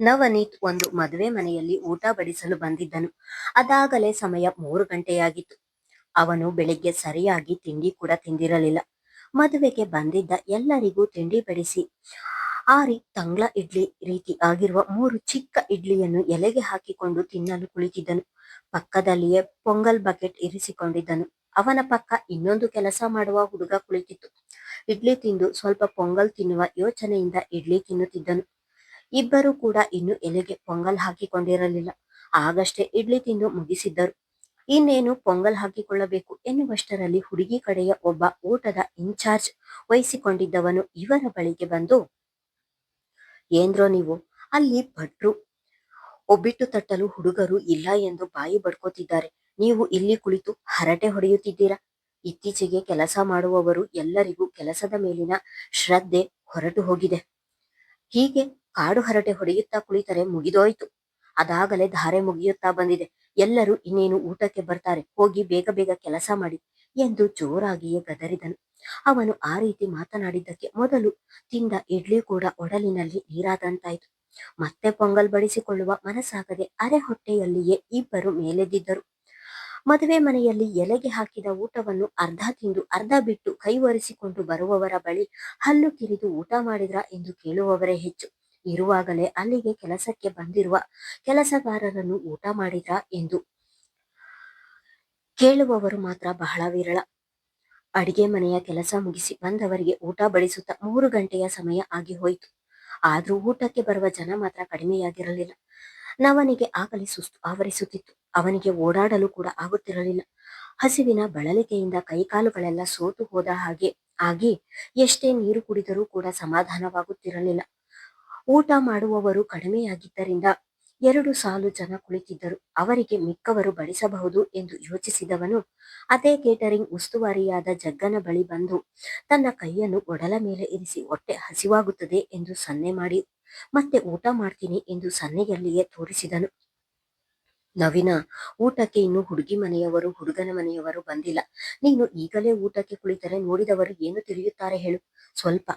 ನವನೀತ್ ಒಂದು ಮದುವೆ ಮನೆಯಲ್ಲಿ ಊಟ ಬಡಿಸಲು ಬಂದಿದ್ದನು. ಅದಾಗಲೇ ಸಮಯ ಮೂರು ಗಂಟೆಯಾಗಿತ್ತು. ಅವನು ಬೆಳಿಗ್ಗೆ ಸರಿಯಾಗಿ ತಿಂಡಿ ಕೂಡ ತಿಂದಿರಲಿಲ್ಲ. ಮದುವೆಗೆ ಬಂದಿದ್ದ ಎಲ್ಲರಿಗೂ ತಿಂಡಿ ಬಡಿಸಿ. ಆರಿ ತಂಗ್ಳ ಇಡ್ಲಿ ರೀತಿ ಆಗಿರುವ ಮೂರು ಚಿಕ್ಕ ಇಡ್ಲಿಯನ್ನು ಎಲೆಗೆ ಹಾಕಿಕೊಂಡು ತಿನ್ನಲು ಕುಳಿತಿದ್ದನು. ಪಕ್ಕದಲ್ಲಿಯೇ ಪೊಂಗಲ್ ಬಕೆಟ್ ಇರಿಸಿಕೊಂಡಿದ್ದನು. ಅವನ ಪಕ್ಕ ಇನ್ನೊಂದು ಕೆಲಸ ಮಾಡುವ ಹುಡುಗ ಕುಳಿತಿತ್ತು. ಇಡ್ಲಿ ತಿಂದು ಸ್ವಲ್ಪ ಪೊಂಗಲ್ ತಿನ್ನುವ ಯೋಚನೆಯಿಂದ ಇಡ್ಲಿ ತಿನ್ನುತ್ತಿದ್ದನು. ಇಬ್ಬರು ಕೂಡ ಇನ್ನು ಎಲೆಗೆ ಪೊಂಗಲ್ ಹಾಕಿಕೊಂಡಿರಲಿಲ್ಲ. ಆಗಷ್ಟೇ ಇಡ್ಲಿ ತಿಂದು ಮುಗಿಸಿದ್ದರು. ಇನ್ನೇನು ಪೊಂಗಲ್ ಹಾಕಿಕೊಳ್ಳಬೇಕು ಎನ್ನುವಷ್ಟರಲ್ಲಿ ಹುಡುಗಿ ಕಡೆಯ ಒಬ್ಬ ಊಟದ ಇನ್ಚಾರ್ಜ್ ವಹಿಸಿಕೊಂಡಿದ್ದವನು ಇವರ ಬಳಿಗೆ ಬಂದು ಏಂದ್ರೋ ನೀವು? ಅಲ್ಲಿ ಭಟ್ರು ಒಬ್ಬಿಟ್ಟು ತಟ್ಟಲು ಹುಡುಗರು ಇಲ್ಲ ಎಂದು ಬಾಯಿ ಬಡ್ಕೋತಿದ್ದಾರೆ. ನೀವು ಇಲ್ಲಿ ಕುಳಿತು ಹರಟೆ ಹೊಡೆಯುತ್ತಿದ್ದೀರಾ? ಇತ್ತೀಚೆಗೆ ಕೆಲಸ ಮಾಡುವವರು ಎಲ್ಲರಿಗೂ ಕೆಲಸದ ಮೇಲಿನ ಶ್ರದ್ಧೆ ಹೊರಟು ಹೋಗಿದೆ. ಹೀಗೆ ಕಾಡು ಹರಟೆ ಹೊಡೆಯುತ್ತಾ ಕುಳಿತರೆ ಮುಗಿದೋಯ್ತು. ಅದಾಗಲೇ ಧಾರೆ ಮುಗಿಯುತ್ತಾ ಬಂದಿದೆ. ಎಲ್ಲರೂ ಇನ್ನೇನು ಊಟಕ್ಕೆ ಬರ್ತಾರೆ? ಹೋಗಿ ಬೇಗ ಬೇಗ ಕೆಲಸ ಮಾಡಿ ಎಂದು ಜೋರಾಗಿಯೇ ಗದರಿದನು. ಅವನು ಆ ರೀತಿ ಮಾತನಾಡಿದ್ದಕ್ಕೆ ಮೊದಲು ತಿಂದ ಇಡ್ಲಿ ಕೂಡ ಒಡಲಿನಲ್ಲಿ ನೀರಾದಂತಾಯ್ತು. ಮತ್ತೆ ಪೊಂಗಲ್ ಬಡಿಸಿಕೊಳ್ಳುವ ಮನಸ್ಸಾಗದೆ ಅರೆ ಹೊಟ್ಟೆಯಲ್ಲಿಯೇ ಇಬ್ಬರು ಮೇಲೆದ್ದಿದ್ದರು. ಮದುವೆ ಮನೆಯಲ್ಲಿ ಎಲೆಗೆ ಹಾಕಿದ ಊಟವನ್ನು ಅರ್ಧ ತಿಂದು ಅರ್ಧ ಬಿಟ್ಟು ಕೈ ಒರೆಸಿಕೊಂಡು ಬರುವವರ ಬಳಿ ಹಲ್ಲು ಕಿರಿದು ಊಟ ಮಾಡಿದ್ರ ಎಂದು ಕೇಳುವವರೇ ಹೆಚ್ಚು. ಇರುವಾಗಲೇ ಅಲ್ಲಿಗೆ ಕೆಲಸಕ್ಕೆ ಬಂದಿರುವ ಕೆಲಸಗಾರರನ್ನು ಊಟ ಮಾಡಿದ ಎಂದು ಕೇಳುವವರು ಮಾತ್ರ ಬಹಳ ವಿರಳ. ಅಡಿಗೆ ಮನೆಯ ಕೆಲಸ ಮುಗಿಸಿ ಬಂದವರಿಗೆ ಊಟ ಬಡಿಸುತ್ತಾ ಮೂರು ಗಂಟೆಯ ಸಮಯ ಆಗಿ ಹೋಯಿತು. ಆದ್ರೂ ಊಟಕ್ಕೆ ಬರುವ ಜನ ಮಾತ್ರ ಕಡಿಮೆಯಾಗಿರಲಿಲ್ಲ. ನವನಿಗೆ ಆಗಲಿ ಸುಸ್ತು ಆವರಿಸುತ್ತಿತ್ತು. ಅವನಿಗೆ ಓಡಾಡಲು ಕೂಡ ಆಗುತ್ತಿರಲಿಲ್ಲ. ಹಸಿವಿನ ಬಳಲಿಕೆಯಿಂದ ಕೈಕಾಲುಗಳೆಲ್ಲ ಸೋತು ಹೋದ ಹಾಗೆ, ಆಗಿ ಎಷ್ಟೇ ನೀರು ಕುಡಿದರೂ ಕೂಡ ಸಮಾಧಾನವಾಗುತ್ತಿರಲಿಲ್ಲ. ಊಟ ಮಾಡುವವರು ಕಡಿಮೆಯಾಗಿದ್ದರಿಂದ ಎರಡು ಸಾಲು ಜನ ಕುಳಿತಿದ್ದರು. ಅವರಿಗೆ ಮಿಕ್ಕವರು ಬಡಿಸಬಹುದು ಎಂದು ಯೋಚಿಸಿದವನು ಅದೇ ಕೇಟರಿಂಗ್ ಉಸ್ತುವಾರಿಯಾದ ಜಗ್ಗನ ಬಳಿ ಬಂದು ತನ್ನ ಕೈಯನ್ನು ಒಡಲ ಮೇಲೆ ಇರಿಸಿ ಹೊಟ್ಟೆ ಹಸಿವಾಗುತ್ತದೆ ಎಂದು ಸನ್ನೆ ಮಾಡಿ, ಮತ್ತೆ ಊಟ ಮಾಡ್ತೀನಿ ಎಂದು ಸನ್ನೆಯಲ್ಲಿಯೇ ತೋರಿಸಿದನು. ನವೀನ, ಊಟಕ್ಕೆ ಇನ್ನು ಹುಡುಗಿ ಮನೆಯವರು, ಹುಡುಗನ ಮನೆಯವರು ಬಂದಿಲ್ಲ. ನೀನು ಈಗಲೇ ಊಟಕ್ಕೆ ಕುಳಿತರೆ ನೋಡಿದವರು ಏನು ತಿಳಿಯುತ್ತಾರೆ ಹೇಳು. ಸ್ವಲ್ಪ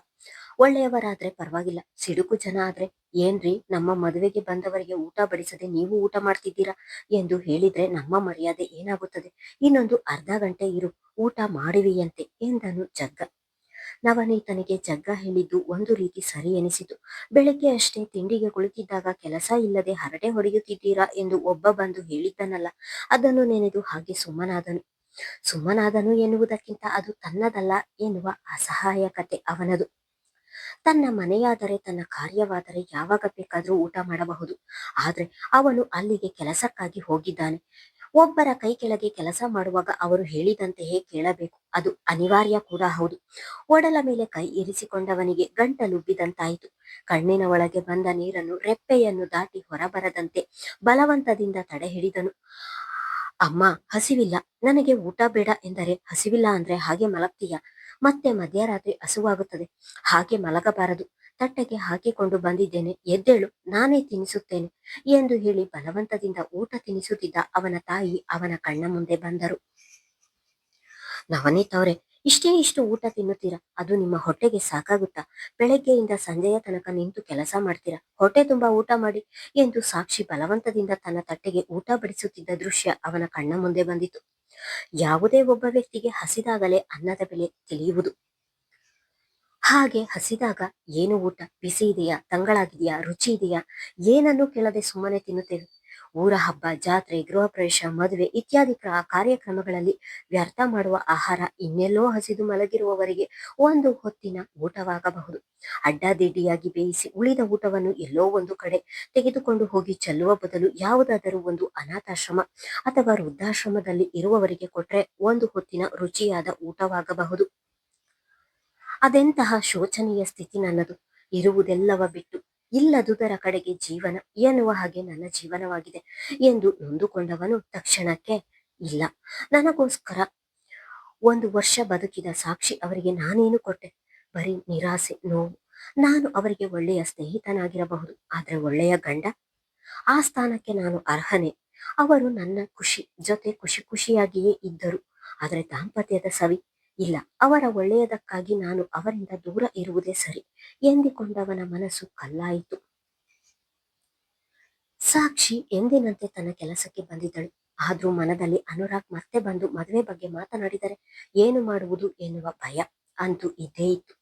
ಒಳ್ಳೆಯವರಾದ್ರೆ ಪರವಾಗಿಲ್ಲ. ಸಿಡುಕು ಜನ ಆದ್ರೆ ಏನ್ರಿ ನಮ್ಮ ಮದುವೆಗೆ ಬಂದವರಿಗೆ ಊಟ ಬಡಿಸದೆ ನೀವು ಊಟ ಮಾಡ್ತಿದ್ದೀರಾ ಎಂದು ಹೇಳಿದ್ರೆ ನಮ್ಮ ಮರ್ಯಾದೆ ಏನಾಗುತ್ತದೆ? ಇನ್ನೊಂದು ಅರ್ಧ ಗಂಟೆ ಇರು, ಊಟ ಮಾಡುವಿಯಂತೆ ಎಂದನು ಜಗ್ಗ. ನವನೀತನಿಗೆ ಜಗ್ಗ ಹೇಳಿದ್ದು ಒಂದು ರೀತಿ ಸರಿ ಎನಿಸಿತು. ಬೆಳಗ್ಗೆ ಅಷ್ಟೇ ತಿಂಡಿಗೆ ಕುಳಿತಿದ್ದಾಗ ಕೆಲಸ ಇಲ್ಲದೆ ಹರಟೆ ಹೊಡೆಯುತ್ತಿದ್ದೀರಾ ಎಂದು ಒಬ್ಬ ಬಂದು ಹೇಳಿದ್ದನಲ್ಲ, ಅದನ್ನು ನೆನೆದು ಹಾಗೆ ಸುಮ್ಮನಾದನು. ಸುಮ್ಮನಾದನು ಎನ್ನುವುದಕ್ಕಿಂತ ಅದು ತನ್ನದಲ್ಲ ಎನ್ನುವ ಅಸಹಾಯಕತೆ ಅವನದು. ತನ್ನ ಮನೆಯಾದರೆ ತನ್ನ ಕಾರ್ಯವಾದರೆ ಯಾವಾಗ ಬೇಕಾದರೂ ಊಟ ಮಾಡಬಹುದು. ಆದರೆ ಅವನು ಅಲ್ಲಿಗೆ ಕೆಲಸಕ್ಕಾಗಿ ಹೋಗಿದ್ದಾನೆ. ಒಬ್ಬರ ಕೈ ಕೆಳಗೆ ಕೆಲಸ ಮಾಡುವಾಗ ಅವರು ಹೇಳಿದಂತೆಯೇ ಕೇಳಬೇಕು. ಅದು ಅನಿವಾರ್ಯ ಕೂಡ ಹೌದು. ಒಡಲ ಮೇಲೆ ಕೈ ಇರಿಸಿಕೊಂಡವನಿಗೆ ಗಂಟಲುಬ್ಬಿದಂತಾಯಿತು ಕಣ್ಣಿನ ಒಳಗೆ ಬಂದ ನೀರನ್ನು ರೆಪ್ಪೆಯನ್ನು ದಾಟಿ ಹೊರಬರದಂತೆ ಬಲವಂತದಿಂದ ತಡೆ ಹಿಡಿದನು. ಅಮ್ಮ, ಹಸಿವಿಲ್ಲ. ನನಗೆ ಊಟ ಬೇಡ ಎಂದರೆ ಹಸಿವಿಲ್ಲ ಅಂದ್ರೆ ಹಾಗೆ ಮಲಗ್ತೀಯ? ಮತ್ತೆ ಮಧ್ಯರಾತ್ರಿ ಹಸುವಾಗುತ್ತದೆ. ಹಾಗೆ ಮಲಗಬಾರದು. ತಟ್ಟೆಗೆ ಹಾಕಿಕೊಂಡು ಬಂದಿದ್ದೇನೆ. ಎದ್ದೇಳು. ನಾನೇ ತಿನ್ನಿಸುತ್ತೇನೆ ಎಂದು ಹೇಳಿ ಬಲವಂತದಿಂದ ಊಟ ತಿನ್ನಿಸುತ್ತಿದ್ದ ಅವನ ತಾಯಿ ಅವನ ಕಣ್ಣ ಮುಂದೆ ಬಂದರು. ನವನೀತ್ ಅವರೇ, ಇಷ್ಟೇ ಇಷ್ಟು ಊಟ ತಿನ್ನುತ್ತೀರಾ? ಅದು ನಿಮ್ಮ ಹೊಟ್ಟೆಗೆ ಸಾಕಾಗುತ್ತಾ? ಬೆಳಗ್ಗೆಯಿಂದ ಸಂಜೆಯ ತನಕ ನಿಂತು ಕೆಲಸ ಮಾಡ್ತೀರಾ? ಹೊಟ್ಟೆ ತುಂಬಾ ಊಟ ಮಾಡಿ ಎಂದು ಸಾಕ್ಷಿ ಬಲವಂತದಿಂದ ತನ್ನ ತಟ್ಟೆಗೆ ಊಟ ಬಡಿಸುತ್ತಿದ್ದ ದೃಶ್ಯ ಅವನ ಕಣ್ಣ ಮುಂದೆ ಬಂದಿತು. ಯಾವುದೇ ಒಬ್ಬ ವ್ಯಕ್ತಿಗೆ ಹಸಿದಾಗಲೇ ಅನ್ನದ ಬೆಲೆ ತಿಳಿಯುವುದು. ಹಾಗೆ ಹಸಿದಾಗ ಏನು ಊಟ? ಬಿಸಿ ಇದೆಯಾ? ತಂಗಳಾಗಿದೆಯಾ? ರುಚಿ ಇದೆಯಾ? ಏನನ್ನು ಕೇಳದೆ ಸುಮ್ಮನೆ ತಿನ್ನುತ್ತೇವೆ. ಊರ ಹಬ್ಬ, ಜಾತ್ರೆ, ಗೃಹ ಪ್ರವೇಶ, ಮದುವೆ ಇತ್ಯಾದಿ ಕ್ರ- ಕಾರ್ಯಕ್ರಮಗಳಲ್ಲಿ ವ್ಯರ್ಥ ಮಾಡುವ ಆಹಾರ ಇನ್ನೆಲ್ಲೋ ಹಸಿದು ಮಲಗಿರುವವರಿಗೆ ಒಂದು ಹೊತ್ತಿನ ಊಟವಾಗಬಹುದು. ಅಡ್ಡಾದಿಡ್ಡಿಯಾಗಿ ಬೇಯಿಸಿ ಉಳಿದ ಊಟವನ್ನು ಎಲ್ಲೋ ಒಂದು ಕಡೆ ತೆಗೆದುಕೊಂಡು ಹೋಗಿ ಚೆಲ್ಲುವ ಬದಲು ಯಾವುದಾದರೂ ಒಂದು ಅನಾಥಾಶ್ರಮ ಅಥವಾ ವೃದ್ಧಾಶ್ರಮದಲ್ಲಿ ಇರುವವರಿಗೆ ಕೊಟ್ಟರೆ ಒಂದು ಹೊತ್ತಿನ ರುಚಿಯಾದ ಊಟವಾಗಬಹುದು. ಅದೆಂತಹ ಶೋಚನೀಯ ಸ್ಥಿತಿ ನನ್ನದು. ಇರುವುದೆಲ್ಲವ ಬಿಟ್ಟು ಇಲ್ಲದುದರ ಕಡೆಗೆ ಜೀವನ ಎನ್ನುವ ಹಾಗೆ ನನ್ನ ಜೀವನವಾಗಿದೆ ಎಂದು ನೊಂದುಕೊಂಡವನು ತಕ್ಷಣಕ್ಕೆ, ಇಲ್ಲ, ನನಗೋಸ್ಕರ ಒಂದು ವರ್ಷ ಬದುಕಿದ ಸಾಕ್ಷಿ ಅವರಿಗೆ ನಾನೇನು ಕೊಟ್ಟೆ? ಬರೀ ನಿರಾಸೆ, ನೋವು. ನಾನು ಅವರಿಗೆ ಒಳ್ಳೆಯ ಸ್ನೇಹಿತನಾಗಿರಬಹುದು, ಆದ್ರೆ ಒಳ್ಳೆಯ ಗಂಡ? ಆ ಸ್ಥಾನಕ್ಕೆ ನಾನು ಅರ್ಹನೆ. ಅವರು ನನ್ನ ಖುಷಿ ಜೊತೆ ಖುಷಿ ಖುಷಿಯಾಗಿಯೇ ಇದ್ದರು, ಆದರೆ ದಾಂಪತ್ಯದ ಸವಿ ಇಲ್ಲ, ಅವರ ಒಳ್ಳೆಯದಕ್ಕಾಗಿ ನಾನು ಅವರಿಂದ ದೂರ ಇರುವುದೇ ಸರಿ ಎಂದಿಕೊಂಡವನ ಮನಸ್ಸು ಕಲ್ಲಾಯಿತು. ಸಾಕ್ಷಿ ಎಂದಿನಂತೆ ತನ್ನ ಕೆಲಸಕ್ಕೆ ಬಂದಿದ್ದಳು. ಆದ್ರೂ ಮನದಲ್ಲಿ ಅನುರಾಗ್ ಮತ್ತೆ ಬಂದು ಮದುವೆ ಬಗ್ಗೆ ಮಾತನಾಡಿದರೆ ಏನು ಮಾಡುವುದು ಎನ್ನುವ ಭಯ ಅಂತೂ ಇದ್ದೇ ಇತ್ತು.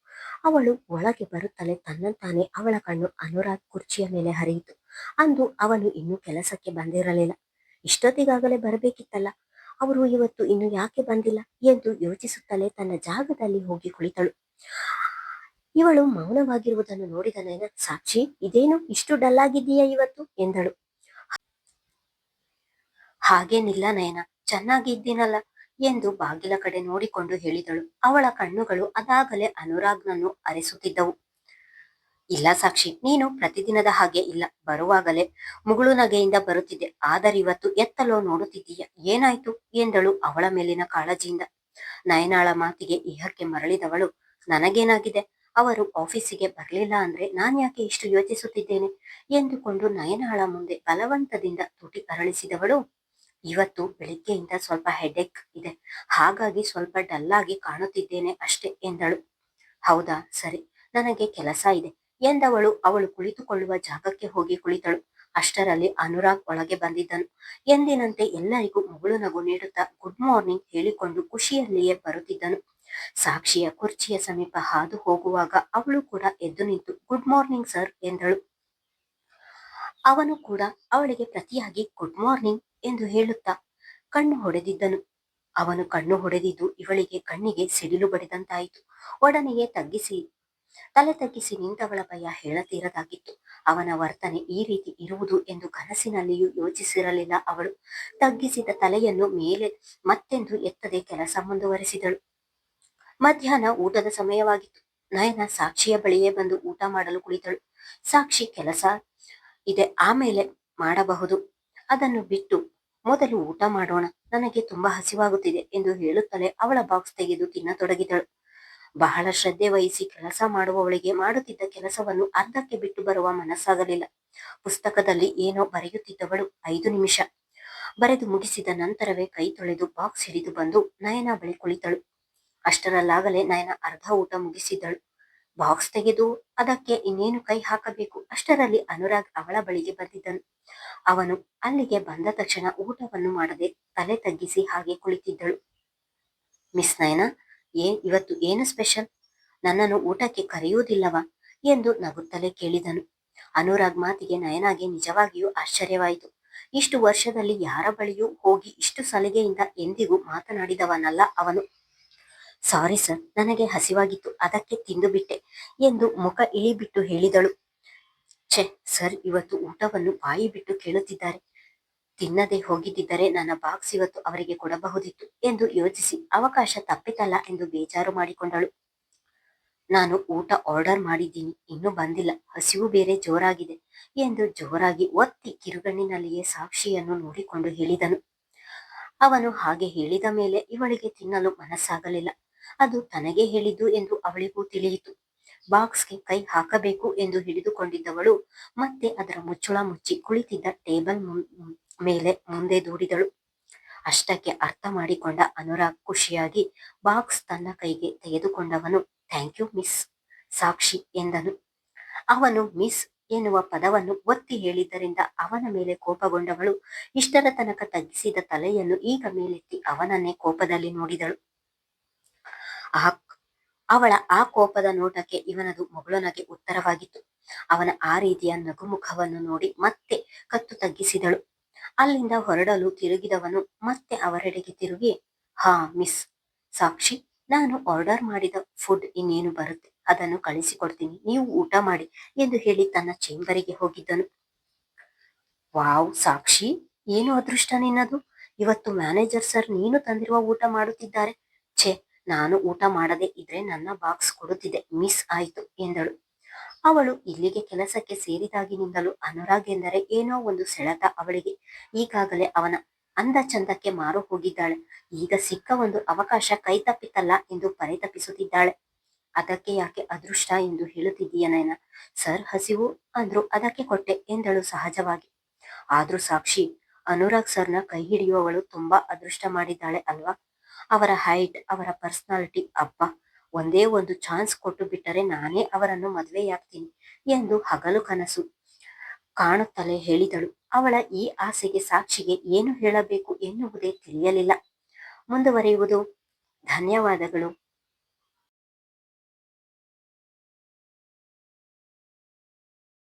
ಅವಳು ಒಳಗೆ ಬರುತ್ತಲೇ ತನ್ನಂತಾನೆ ಅವಳ ಕಣ್ಣು ಅನುರಾಗ್ ಕುರ್ಚಿಯ ಮೇಲೆ ಹರಿಯಿತು. ಅಂದು ಅವನು ಇನ್ನೂ ಕೆಲಸಕ್ಕೆ ಬಂದಿರಲಿಲ್ಲ. ಇಷ್ಟೊತ್ತಿಗಾಗಲೇ ಬರಬೇಕಿತ್ತಲ್ಲ. ಅವರು ಇವತ್ತು ಇನ್ನು ಯಾಕೆ ಬಂದಿಲ್ಲ ಎಂದು ಯೋಚಿಸುತ್ತಲೇ ತನ್ನ ಜಾಗದಲ್ಲಿ ಹೋಗಿ ಕುಳಿತಳು. ಇವಳು ಮೌನವಾಗಿರುವುದನ್ನು ನೋಡಿದ ನಯನ, ಸಾಕ್ಷಿ, ಇದೇನು ಇಷ್ಟು ಡಲ್ ಆಗಿದ್ದೀಯಾ ಇವತ್ತು? ಎಂದಳು. ಹಾಗೇನಿಲ್ಲ ನಯನ, ಚೆನ್ನಾಗಿದ್ದೀನಲ್ಲ ಎಂದು ಬಾಗಿಲ ಕಡೆ ನೋಡಿಕೊಂಡು ಹೇಳಿದಳು. ಅವಳ ಕಣ್ಣುಗಳು ಅದಾಗಲೇ ಅನುರಾಗ್ನನ್ನು ಅರೆಸುತ್ತಿದ್ದವು. ಇಲ್ಲ ಸಾಕ್ಷಿ, ನೀನು ಪ್ರತಿದಿನದ ಹಾಗೆ ಇಲ್ಲ. ಬರುವಾಗಲೇ ಮುಗುಳು ನಗೆಯಿಂದ ಬರುತ್ತಿದ್ದೆ. ಆದರಿವತ್ತು ಎತ್ತಲೋ ನೋಡುತ್ತಿದ್ದೀಯ? ಏನಾಯ್ತು? ಎಂದಳು ಅವಳ ಮೇಲಿನ ಕಾಳಜಿಯಿಂದ. ನಯನಾಳ ಮಾತಿಗೆ ಇಹಕ್ಕೆ ಮರಳಿದವಳು, ನನಗೇನಾಗಿದೆ? ಅವರು ಆಫೀಸಿಗೆ ಬರಲಿಲ್ಲ ಅಂದ್ರೆ ನಾನು ಯಾಕೆ ಇಷ್ಟು ಯೋಚಿಸುತ್ತಿದ್ದೇನೆ? ಎಂದುಕೊಂಡು ನಯನಾಳ ಮುಂದೆ ಬಲವಂತದಿಂದ ತುಟಿ ಅರಳಿಸಿದವಳು, ಇವತ್ತು ಬೆಳಿಗ್ಗೆಯಿಂದ ಸ್ವಲ್ಪ ಹೆಡೆಕ್ ಇದೆ. ಹಾಗಾಗಿ ಸ್ವಲ್ಪ ಡಲ್ಲಾಗಿ ಕಾಣುತ್ತಿದ್ದೇನೆ ಅಷ್ಟೇ ಎಂದಳು. ಹೌದಾ? ಸರಿ, ನನಗೆ ಕೆಲಸ ಇದೆ. ಎಂದವಳು ಅವಳು ಕುಳಿತುಕೊಳ್ಳುವ ಜಾಗಕ್ಕೆ ಹೋಗಿ ಕುಳಿತಳು. ಅಷ್ಟರಲ್ಲಿ ಅನುರಾಗ್ ಒಳಗೆ ಬಂದಿದ್ದನು. ಎಂದಿನಂತೆ ಎಲ್ಲರಿಗೂ ಮಗಳು ನಗು ನೀಡುತ್ತಾ ಗುಡ್ ಮಾರ್ನಿಂಗ್ ಹೇಳಿಕೊಂಡು ಖುಷಿಯಲ್ಲಿಯೇ ಬರುತ್ತಿದ್ದನು. ಸಾಕ್ಷಿಯ ಕುರ್ಚಿಯ ಸಮೀಪ ಹಾದು ಹೋಗುವಾಗ ಅವಳು ಕೂಡ ಎದ್ದು ನಿಂತು ಗುಡ್ ಮಾರ್ನಿಂಗ್ ಸರ್ ಎಂದಳು. ಅವನು ಕೂಡ ಅವಳಿಗೆ ಪ್ರತಿಯಾಗಿ ಗುಡ್ ಮಾರ್ನಿಂಗ್ ಎಂದು ಹೇಳುತ್ತಾ ಕಣ್ಣು ಹೊಡೆದಿದ್ದನು. ಅವನು ಕಣ್ಣು ಹೊಡೆದಿದ್ದು ಇವಳಿಗೆ ಕಣ್ಣಿಗೆ ಸಿಡಿಲು ಬಡಿದಂತಾಯಿತು. ಒಡನೆಯೇ ತಗ್ಗಿಸಿ ತಲೆ ತಗ್ಗಿಸಿ ನಿಂತವಳ ಭಯ ಹೇಳತೀರದಾಗಿತ್ತು. ಅವನ ವರ್ತನೆ ಈ ರೀತಿ ಇರುವುದು ಎಂದು ಕನಸಿನಲ್ಲಿಯೂ ಯೋಚಿಸಿರಲಿಲ್ಲ ಅವಳು. ತಗ್ಗಿಸಿದ ತಲೆಯನ್ನು ಮೇಲೆ ಮತ್ತೆಂದು ಎತ್ತದೆ ಕೆಲಸ ಮುಂದುವರೆಸಿದಳು. ಮಧ್ಯಾಹ್ನ ಊಟದ ಸಮಯವಾಗಿತ್ತು. ನಯನ ಸಾಕ್ಷಿಯ ಬಳಿಯೇ ಬಂದು ಊಟ ಮಾಡಲು ಕುಳಿತಳು. ಸಾಕ್ಷಿ ಕೆಲಸ ಇದೆ ಆಮೇಲೆ ಮಾಡಬಹುದು. ಅದನ್ನು ಬಿಟ್ಟು ಮೊದಲು ಊಟ ಮಾಡೋಣ. ನನಗೆ ತುಂಬಾ ಹಸಿವಾಗುತ್ತಿದೆ ಎಂದು ಹೇಳುತ್ತಲೇ ಅವಳ ಬಾಕ್ಸ್ ತೆಗೆದು ತಿನ್ನತೊಡಗಿದಳು. ಬಹಳ ಶ್ರದ್ಧೆ ವಹಿಸಿ ಕೆಲಸ ಮಾಡುವವಳಿಗೆ ಮಾಡುತ್ತಿದ್ದ ಕೆಲಸವನ್ನು ಅರ್ಧಕ್ಕೆ ಬಿಟ್ಟು ಬರುವ ಮನಸ್ಸಾಗಲಿಲ್ಲ. ಪುಸ್ತಕದಲ್ಲಿ ಏನೋ ಬರೆಯುತ್ತಿದ್ದವಳು ಐದು ನಿಮಿಷ. ಬರೆದು ಮುಗಿಸಿದ ನಂತರವೇ ಕೈ ತೊಳೆದು ಬಾಕ್ಸ್ ಹಿಡಿದು ಬಂದು ನಯನ ಬಳಿ ಕುಳಿತಳು. ಅಷ್ಟರಲ್ಲಾಗಲೇ ನಯನ ಅರ್ಧ ಊಟ ಮುಗಿಸಿದ್ದಳು. ಬಾಕ್ಸ್ ತೆಗೆದು ಅದಕ್ಕೆ ಇನ್ನೇನು ಕೈ ಹಾಕಬೇಕು? ಅಷ್ಟರಲ್ಲಿ ಅನುರಾಗ್ ಅವಳ ಬಳಿಗೆ ಬಂದಿದ್ದನು. ಅವನು ಅಲ್ಲಿಗೆ ಬಂದ ತಕ್ಷಣ ಊಟವನ್ನು ಮಾಡದೆ ತಲೆ ತಗ್ಗಿಸಿ ಹಾಗೆ ಕುಳಿತಿದ್ದಳು. ಮಿಸ್ ನಯನ ಏನ್ ಇವತ್ತು ಏನು ಸ್ಪೆಷಲ್? ನನ್ನನ್ನು ಊಟಕ್ಕೆ ಕರೆಯುವುದಿಲ್ಲವ? ಎಂದು ನಗುತ್ತಲೇ ಕೇಳಿದನು. ಅನುರಾಗ್ ಮಾತಿಗೆ ನಯನಾಗೆ ನಿಜವಾಗಿಯೂ ಆಶ್ಚರ್ಯವಾಯಿತು. ಇಷ್ಟು ವರ್ಷದಲ್ಲಿ ಯಾರ ಬಳಿಯೂ ಹೋಗಿ ಇಷ್ಟು ಸಲಿಗೆಯಿಂದ ಎಂದಿಗೂ ಮಾತನಾಡಿದವನಲ್ಲ ಅವನು. ಸಾರಿ ಸರ್, ನನಗೆ ಹಸಿವಾಗಿತ್ತು, ಅದಕ್ಕೆ ತಿಂದು ಬಿಟ್ಟೆ ಎಂದು ಮುಖ ಇಳಿಬಿಟ್ಟು ಹೇಳಿದಳು. ಛೆ, ಸರ್, ಇವತ್ತು ಊಟವನ್ನು ಬಾಯಿ ಬಿಟ್ಟು ಕೇಳುತ್ತಿದ್ದಾರೆ. ತಿನ್ನದೆ ಹೋಗಿದ್ದರೆ ನನ್ನ ಬಾಕ್ಸ್ ಇವತ್ತು ಅವರಿಗೆ ಕೊಡಬಹುದಿತ್ತು ಎಂದು ಯೋಚಿಸಿ ಅವಕಾಶ ತಪ್ಪಿತಲ್ಲ ಎಂದು ಬೇಜಾರು ಮಾಡಿಕೊಂಡಳು. ನಾನು ಊಟ ಆರ್ಡರ್ ಮಾಡಿದ್ದೀನಿ, ಇನ್ನೂ ಬಂದಿಲ್ಲ, ಹಸಿವು ಬೇರೆ ಜೋರಾಗಿದೆ ಎಂದು ಜೋರಾಗಿ ಒತ್ತಿ ಕಿರುಗಣ್ಣಿನಲ್ಲಿಯೇ ಸಾಕ್ಷಿಯನ್ನು ನೋಡಿಕೊಂಡು ಹೇಳಿದನು. ಅವನು ಹಾಗೆ ಹೇಳಿದ ಮೇಲೆ ಇವಳಿಗೆ ತಿನ್ನಲು ಮನಸ್ಸಾಗಲಿಲ್ಲ. ಅದು ತನಗೆ ಹೇಳಿದ್ದು ಎಂದು ಅವಳಿಗೂ ತಿಳಿಯಿತು. ಬಾಕ್ಸ್ಗೆ ಕೈ ಹಾಕಬೇಕು ಎಂದು ಹಿಡಿದುಕೊಂಡಿದ್ದವಳು ಮತ್ತೆ ಅದರ ಮುಚ್ಚುಳ ಮುಚ್ಚಿ ಕುಳಿತಿದ್ದ ಟೇಬಲ್ ಮೇಲೆ ಮುಂದೆ ದೂಡಿದಳು ಅಷ್ಟಕ್ಕೆ ಅರ್ಥ ಮಾಡಿಕೊಂಡ ಅನುರಾಗ್ ಖುಷಿಯಾಗಿ ಬಾಕ್ಸ್ ತನ್ನ ಕೈಗೆ ತೆಗೆದುಕೊಂಡವನು, ಥ್ಯಾಂಕ್ ಯು ಮಿಸ್ ಸಾಕ್ಷಿ ಎಂದನು. ಅವನು, ಮಿಸ್ ಎನ್ನುವ ಪದವನ್ನು ಒತ್ತಿ ಹೇಳಿದ್ದರಿಂದ ಅವನ ಮೇಲೆ ಕೋಪಗೊಂಡವಳು, ಇಷ್ಟರ ತನಕ ತಗ್ಗಿಸಿದ ತಲೆಯನ್ನು ಈಗ ಮೇಲೆತ್ತಿ ಅವನನ್ನೇ ಕೋಪದಲ್ಲಿ ನೋಡಿದಳು. ಆ ಅವಳ ಆ ಕೋಪದ ನೋಟಕ್ಕೆ ಇವನದು ಮಗಳೊನಗೆ ಉತ್ತರವಾಗಿತ್ತು. ಅವನ ಆ ರೀತಿಯ ನಗುಮುಖವನ್ನು ನೋಡಿ ಮತ್ತೆ ಕತ್ತು ತಗ್ಗಿಸಿದಳು. ಅಲ್ಲಿಂದ ಹೊರಡಲು ತಿರುಗಿದವನು ಮತ್ತೆ ಅವರೆಡೆಗೆ ತಿರುಗಿ, ಹಾ, ಮಿಸ್. ಸಾಕ್ಷಿ, ನಾನು ಆರ್ಡರ್ ಮಾಡಿದ ಫುಡ್ ಇನ್ನೇನು ಬರುತ್ತೆ? ಅದನ್ನು ಕಳಿಸಿಕೊಡ್ತೀನಿ. ನೀವು ಊಟ ಮಾಡಿ ಎಂದು ಹೇಳಿ ತನ್ನ ಚೇಂಬರಿಗೆ ಹೋಗಿದ್ದನು. ವಾವ್, ಸಾಕ್ಷಿ. ಏನು ಅದೃಷ್ಟ ನಿನ್ನದು? ಇವತ್ತು ಮ್ಯಾನೇಜರ್ ಸರ್ ನೀನು ತಂದಿರುವ ಊಟ ಮಾಡುತ್ತಿದ್ದಾರೆ. ಛೇ, ನಾನು ಊಟ ಮಾಡದೆ ಇದ್ರೆ ನನ್ನ ಬಾಕ್ಸ್ ಕೊಡುತ್ತಿದೆ. ಮಿಸ್ ಆಯ್ತು ಎಂದಳು. ಅವಳು ಇಲ್ಲಿಗೆ ಕೆಲಸಕ್ಕೆ ಸೇರಿದಾಗಿನಿಂದಲೂ ಅನುರಾಗ್ ಎಂದರೆ ಏನೋ ಒಂದು ಸೆಳೆತ ಅವಳಿಗೆ. ಈಗಾಗಲೇ ಅವನ ಅಂದ ಚಂದಕ್ಕೆ ಮಾರು ಹೋಗಿದ್ದಾಳೆ. ಈಗ ಸಿಕ್ಕ ಒಂದು ಅವಕಾಶ ಕೈ ತಪ್ಪಿತಲ್ಲ ಎಂದು ಪರಿತಪಿಸುತ್ತಿದ್ದಾಳೆ ಅದಕ್ಕೆ ಯಾಕೆ ಅದೃಷ್ಟ ಎಂದು ಹೇಳುತ್ತಿದ್ದೀಯ ನಯನ? ಸರ್, ಹಸಿವು ಅಂದ್ರು ಅದಕ್ಕೆ ಕೊಟ್ಟೆ ಎಂದಳು ಸಹಜವಾಗಿ. ಆದ್ರೂ ಸಾಕ್ಷಿ, ಅನುರಾಗ್ ಸರ್ನ ಕೈ ಹಿಡಿಯುವವಳು ತುಂಬಾ ಅದೃಷ್ಟ ಮಾಡಿದ್ದಾಳೆ ಅಲ್ವಾ? ಅವರ ಹೈಟ್, ಅವರ ಪರ್ಸನಾಲಿಟಿ ಅಪ್ಪ ಒಂದೇ ಒಂದು ಚಾನ್ಸ್ ಕೊಟ್ಟು ಬಿಟ್ಟರೆ ನಾನೇ ಅವರನ್ನು ಮದುವೆಯಾಗ್ತೀನಿ ಎಂದು ಹಗಲು ಕನಸು ಕಾಣುತ್ತಲೇ ಹೇಳಿದಳು. ಅವಳ ಈ ಆಸೆಗೆ ಸಾಕ್ಷಿಗೆ ಏನು ಹೇಳಬೇಕು ಎನ್ನುವುದೇ ತಿಳಿಯಲಿಲ್ಲ. ಮುಂದುವರಿಯುವುದು ಧನ್ಯವಾದಗಳು.